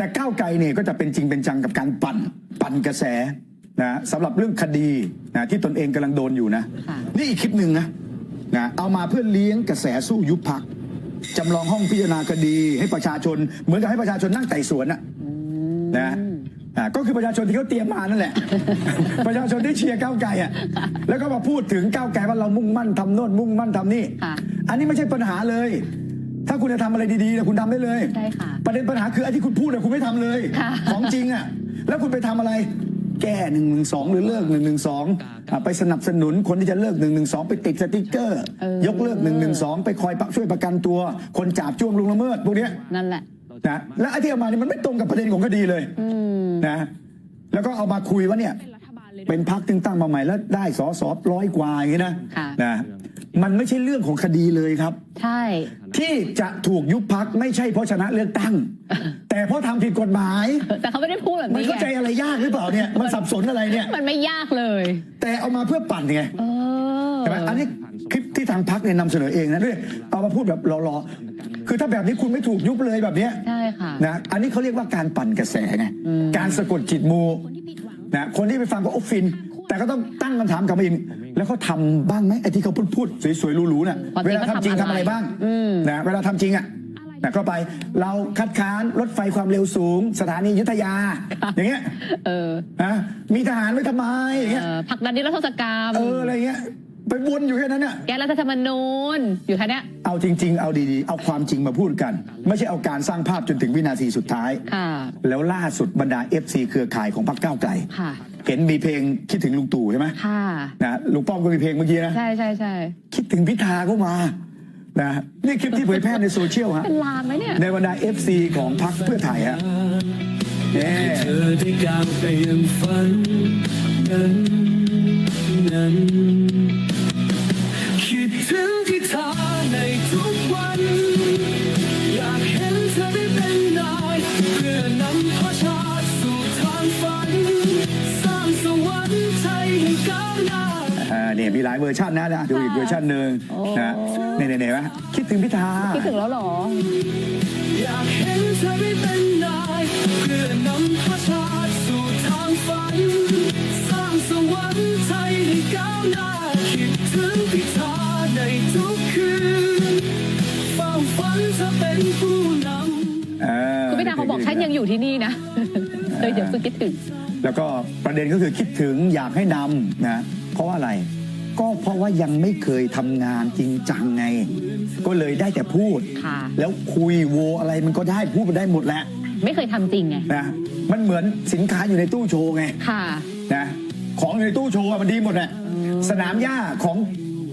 แต่ก้าวไกลเนี่ยก็จะเป็นจริงเป็นจังกับการปั่นปั่นกระแสนะสำหรับเรื่องคดีนะที่ตนเองกำลังโดนอยู่นะค่ะนี่อีกคลิปหนึ่งนะนะเอามาเพื่อเลี้ยงกระแสสู้ยุบพักจำลองห้องพิจารณาคดีให้ประชาชน เหมือนกับให้ประชาชนนั่งไต่สวนนะนะอ่าก็คือประชาชนที่เขาเตรียมมานั่นแหละ ประชาชนที่เชียร์ก้าวไกลอะแล้วก็มาพูดถึงก้าวไกลว่าเรามุ่งมั่นทำโน่นมุ่งมั่นทำนี่ค่ะอันนี้ไม่ใช่ปัญหาเลย ถ้าคุณจะทำอะไรดีๆเนี่ยคุณทำได้เลยใช่ค่ะ ประเด็นปัญหาคือไอ้ที่คุณพูดเนี่ยคุณไม่ทำเลย ค่ะ ของจริงอะ แล้วคุณไปทำอะไร แก้หนึ่งหนึ่งสองหรือเลิกหนึ่งหนึ่งสองไปสนับสนุนคนที่จะเลิกหนึ่งหนึ่งสองไปติดสติกเกอร์ เออ ยกเลิกหนึ่งหนึ่งสองไปคอยช่วยประกันตัว คนจาบจ้วงลุงละเมิดพวกเนี้ยนั่นแหละ นะและไอ้ที่เอามานี่มันไม่ตรงกับประเด็นของคดีเลยอืม นะแล้วก็เอามาคุยว่าเนี่ย เป็นพักตึงตั้งมาใหม่แล้วได้สอสอร้อยกว่าอย่างนี้นะค่ะ นะ มันไม่ใช่เรื่องของคดีเลยครับ ใช่ ที่จะถูกยุบพักไม่ใช่เพราะชนะเลือกตั้ง แต่เพราะทำผิดกฎหมาย แต่เขาไม่ได้พูดแบบมันนี้เข้าใจไงอะไรยากหรือเปล่าเนี่ยมันสับสนอะไรเนี่ย มันไม่ยากเลยแต่เอามาเพื่อปั่นไงเออใช่ไหมอันนี้คลิปที่ทางพักเนี่ยนำเสนอเองนะด้วยเอามาพูดแบบรอๆคือถ้าแบบนี้คุณไม่ถูกยุบเลยแบบเนี้ย ใช่ค่ะ นะอันนี้เขาเรียกว่าการปั่นกระแสไง การสะกดจิตหมูนะคนที่ไปฟังก็โอฟิน แต่ก็ต้องตั้งคำถามกลับมาอีกแล้วเขาทำบ้างไหมไอ้ที่เขาพูดพูดสวยๆหรูๆน่ะความจริเวงลาทำจริงเขาทำทำอะไรอะไรบ้างอืมนะเวลาทำจริงอะนะก็ไปเราคัดค้านรถไฟความเร็วสูง สถานีอยุทธยา อย่างเงี้ยเออนะมีทหารไว้ทำไมอย่างเงี้ยเออผลักดันนิรโทษกรรมเอออะไรเงี้ย ไปวนอยู่แค่นั้นน่ะแก้รัฐธรรมนูญอยู่แค่เนี้ยเอาจริง ๆ เอาดีๆ เอาความจริงมาพูดกัน ไม่ใช่เอาการสร้างภาพจนถึงวินาทีสุดท้าย ค่ะ แล้วล่าสุดบรรดา FC เครือข่ายของพรรคก้าวไกล ค่ะ เห็นมีเพลงคิดถึงลุงตู่ใช่ไหมค่ะ นะลุงป้อมก็มีเพลงเมื่อกี้นะ ใช่ใช่ใช่คิดถึงพิธาก็มานะนี่คลิปที่เผยแพร่ในโซเชียลฮะเป็นลางไหมเนี่ย ในบรรดา FC ของพรรคเพื่อไทยฮะเนี่ยเธอได้ก้าวไปยังฝันนั้นนั้นคิด ถึงที่เธอในทุกวัน อยากเห็นเธอได้เป็นนายเพื่อนำพาชาติสู่ทางฝัน สร้างสวรรค์ไทยให้ก้าวหน้า อ่าเนี่ยมีหลายเวอร์ชันนะนะดูอีกเวอร์ชันหนึ่งโอ้นะเนี่ยเนี่ยเนี่ยไหมคิดถึงพิธา คิดถึงแล้วเหรอ อยากเห็นเธอได้เป็นน ฉันยังอยู่ที่นี่นะเลยเดี๋ยวคุณคิดถึง แล้วก็ประเด็นก็คือคิดถึงอยากให้นำนะ เพราะว่าอะไร ก็เพราะว่ายังไม่เคยทำงานจริงจังไง ก็เลยได้แต่พูด ค่ะ แล้วคุยโวอะไรมันก็ได้พูดมันได้หมดแหละไม่เคยทำจริงไง นะมันเหมือนสินค้าอยู่ในตู้โชว์ไงค่ะ นะของอยู่ในตู้โชว์อะมันดีหมดแหละสนามหญ้าของ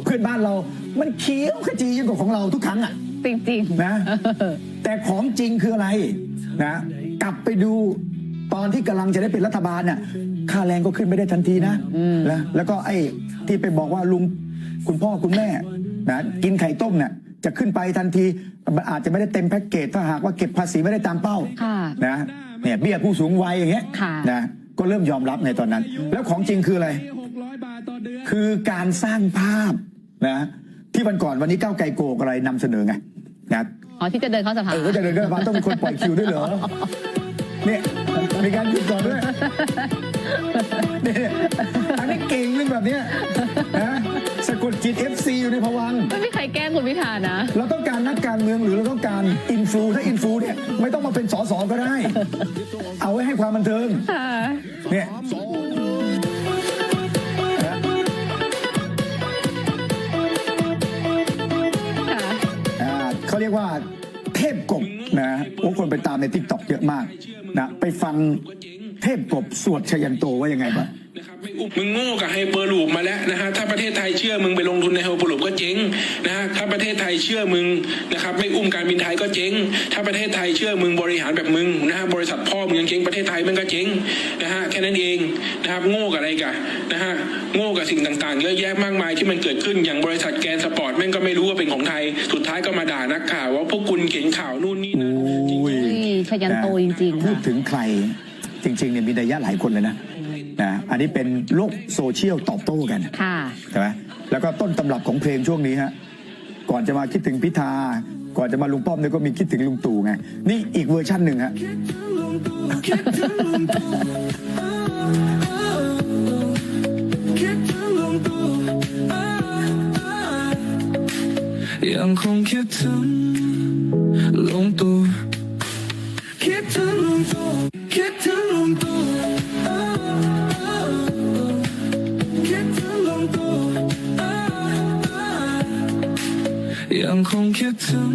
เพื่อนบ้านเรา มันเคี้ยวขจียิ่งกว่าของเราทุกครั้งอะ จริงๆนะ แต่ของจริงคืออะไร นะกลับไปดูตอนที่กำลังจะได้เป็นรัฐบาลน่ะค่าแรงก็ขึ้นไม่ได้ทันทีนะนะแล้วก็ไอ้ที่ไปบอกว่าลุงคุณพ่อคุณแม่นะกินไข่ต้มเนี่ยจะขึ้นไปทันทีมันอาจจะไม่ได้เต็มแพ็กเกจถ้าหากว่าเก็บภาษีไม่ได้ตามเป้า ค่ะ นะเนี่ยเบี้ยผู้สูงวัยอย่างเงี้ยค่ะ นะก็เริ่มยอมรับในตอนนั้น แล้วของจริงคืออะไร คือการสร้างภาพนะที่วันก่อนวันนี้ก้าวไกลโกกอะไรนำเสนอไงนะ อ๋อที่จะเดินเข้าสภาเออก็จะเดินเข้าสภาต้องมีคนปล่อยคิวด้วยเหรอเนี่ยมีการหยุดก่อนด้วยเนี่ยอันนี้เก่งเรื่องแบบเนี้ยนะสะกดจิต FC อยู่ในภวังค์ไม่มีใครแกล้งคุณพิธานะ เราต้องการนักการเมืองหรือเราต้องการอินฟูถ้าอินฟูเนี่ยไม่ต้องมาเป็นสสก็ได้ เอาไว้ให้ความบันเทิงค่ะเนี่ย นะโอ้คนไปตามในทิกตอกเยอะมากนะไปฟังเทพกบสวดชยันโตว่ายังไงบ้าง นะครับไม่อุ้มมึงโง่กับไฮเปอร์ลูปมาแล้วนะฮะถ้าประเทศไทยเชื่อมึงไปลงทุนในไฮเปอร์ลูปก็เจ๊งนะฮะถ้าประเทศไทยเชื่อมึงนะครับไม่อุ้มการบินไทยก็เจ๊ง ถ้าประเทศไทยเชื่อมึงบริหารแบบมึงนะฮะบริษัทพ่อมึงยังเจ๊งประเทศไทยมันก็เจ๊งนะฮะแค่นั้นเองนะครับโง่กับอะไรกันนะฮะโง่กับสิ่งต่างๆ เยอะแยะมากมายที่มันเกิดขึ้นอย่างบริษัทแกนสปอร์ตแม่งก็ไม่รู้ว่าเป็นของไทย สุดท้ายก็มาด่านักข่าวว่าพวกคุณเขียนข่าวนู่นนี่นั่นอุ้ยอุ้ยชยันโตจริงๆพูดค่ะถึงใครจริงๆเนี่ยมีนัยยะหลายคนเลยนะ นะอันนี้เป็นโลกโซเชียลตอบโต้กันค่ะ ใช่ไหมแล้วก็ต้นตำรับของเพลงช่วงนี้ฮะก่อนจะมาคิดถึงพิธา ก่อนจะมาลุงป้อมเนี่ยก็มีคิดถึงลุงตู่ไง นี่อีกเวอร์ชันหนึ่งฮะคิดถึงลุงตู่คิดถึงลุงตู่เออเออคิดถึงลุงตู่เออเออยังคงคิดถึงลุงตู่คิดถึงลุงตู่คิดถึงลุงตู่เยังคงคิดถึง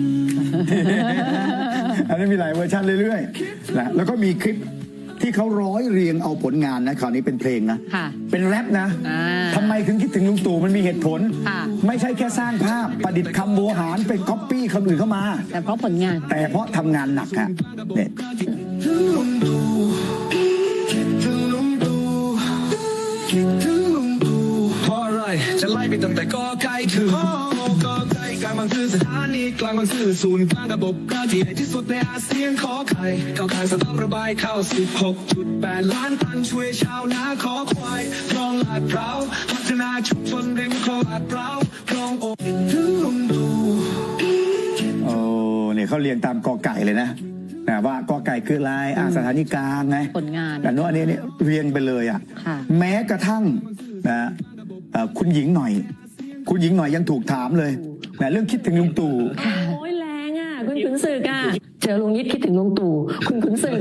อันนี้มีหลายเวอร์ชันเรื่อยๆนะแล้วก็มีคลิปที่เขาร้อยเรียงเอาผลงานนะคราวนี้เป็นเพลงนะ ค่ะ เป็นแรปนะอ่าทำไมถึงคิดถึงลุงตู่มันมีเหตุผล ค่ะ ไม่ใช่แค่สร้างภาพประดิษฐ์คำโวหารไปก๊อปปี้คนอื่นเข้ามา แต่เพราะผลงาน แต่เพราะทำงานหนักฮะเนี่ยถึ กลางบางซื่อศูนย์กลางระบบก็ที่ใหญ่ที่สุดในอาเซียนขอไข่เข้าทางสต๊อกระบายเข้า16.8 ล้านตันช่วยชาวนาขอควายคลองลาดพร้าวพัฒนาชุมชนริมคลองลาดพร้าวคลองอกคิดถึงลุงตู่โอ้เนี่ยเขาเรียงตามกอไก่เลยนะนะว่ากอไก่คืออะไรอ่าสถานีกลางไงผลงานแต่โน้นอันนี้เนี่ยเรียงไปเลยอะ ค่ะ แม้กระทั่งนะเอ่อคุณหญิงหน่อย คุณหญิงหน่อยยังถูกถามเลย นะเรื่องคิดถึงลุงตู่ โอ้ยแรงอะ คุณขุนศึกอะเจอลุงยิดคิดถึงลุงตู่คุณขุนศึก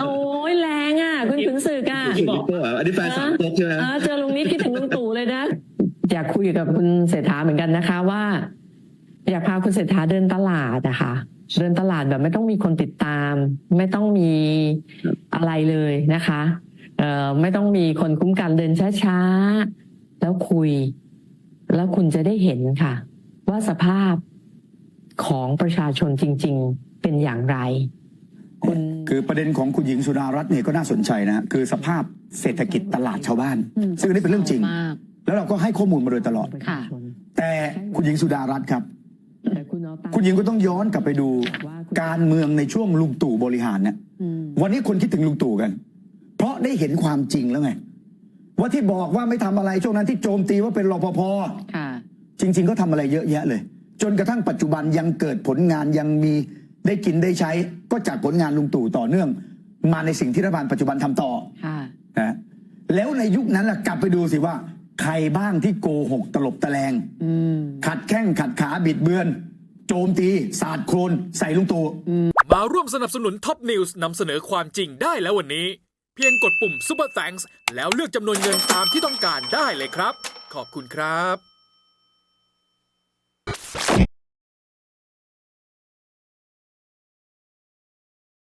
โอ้ยแรงอะ คุณขุนศึกอะบอกอันนี้แฟนสามก๊กใช่ไหมเออเจอลุงนิดคิดถึงลุงตู่เลยนะอยากคุยกับคุณเศรษฐาเหมือนกันนะคะว่า อยากพาคุณเศรษฐาเดินตลาดนะคะเดินตลาดแบบไม่ต้องมีคนติดตาม ไม่ต้องมีอะไรเลยนะคะเอ่อไม่ต้องมีคนคุ้มกันเดินช้าๆ แล้วคุย แล้วคุณจะได้เห็นค่ะ ว่าสภาพของประชาชนจริง ๆ เป็นอย่างไร คุณคือประเด็นของคุณหญิงสุดารัตน์เนี่ยก็น่าสนใจนะ คือสภาพเศรษฐกิจตลาดชาวบ้านอืมซึ่งอันนี้เป็นเรื่องจริงมากแล้วเราก็ให้ข้อมูลมาโดยตลอดค่ะแต่คุณหญิงสุดารัตน์ครับแต่คุณเอาตังคุณหญิงก็ต้องย้อนกลับไปดูการเมืองในช่วงลุงตู่บริหารเนี่ยอืมวันนี้คนคิดถึงลุงตู่กัน เพราะได้เห็นความจริงแล้วไงว่าที่บอกว่าไม่ทำอะไรช่วงนั้นที่โจมตีว่าเป็นรปภค่ะ จริง ๆ ก็ทำอะไรเยอะแยะเลย จนกระทั่งปัจจุบันยังเกิดผลงานยังมีได้กินได้ใช้ ก็จากผลงานลุงตู่ต่อเนื่อง มาในสิ่งที่รัฐบาลปัจจุบันทำต่อค่ะนะแล้วในยุคนั้นล่ะกลับไปดูสิว่า ใครบ้างที่โกหกตลบตะแลงอืมขัดแข้งขัดขาบิดเบือน โจมตี สาดโครนใส่ลุงตู่มาร่วมสนับสนุนท็อปนิวส์นำเสนอความจริงได้แล้ววันนี้ เพียงกดปุ่ม Super Thanks แล้วเลือกจำนวนเงินตามที่ต้องการได้เลยครับ ขอบคุณครับ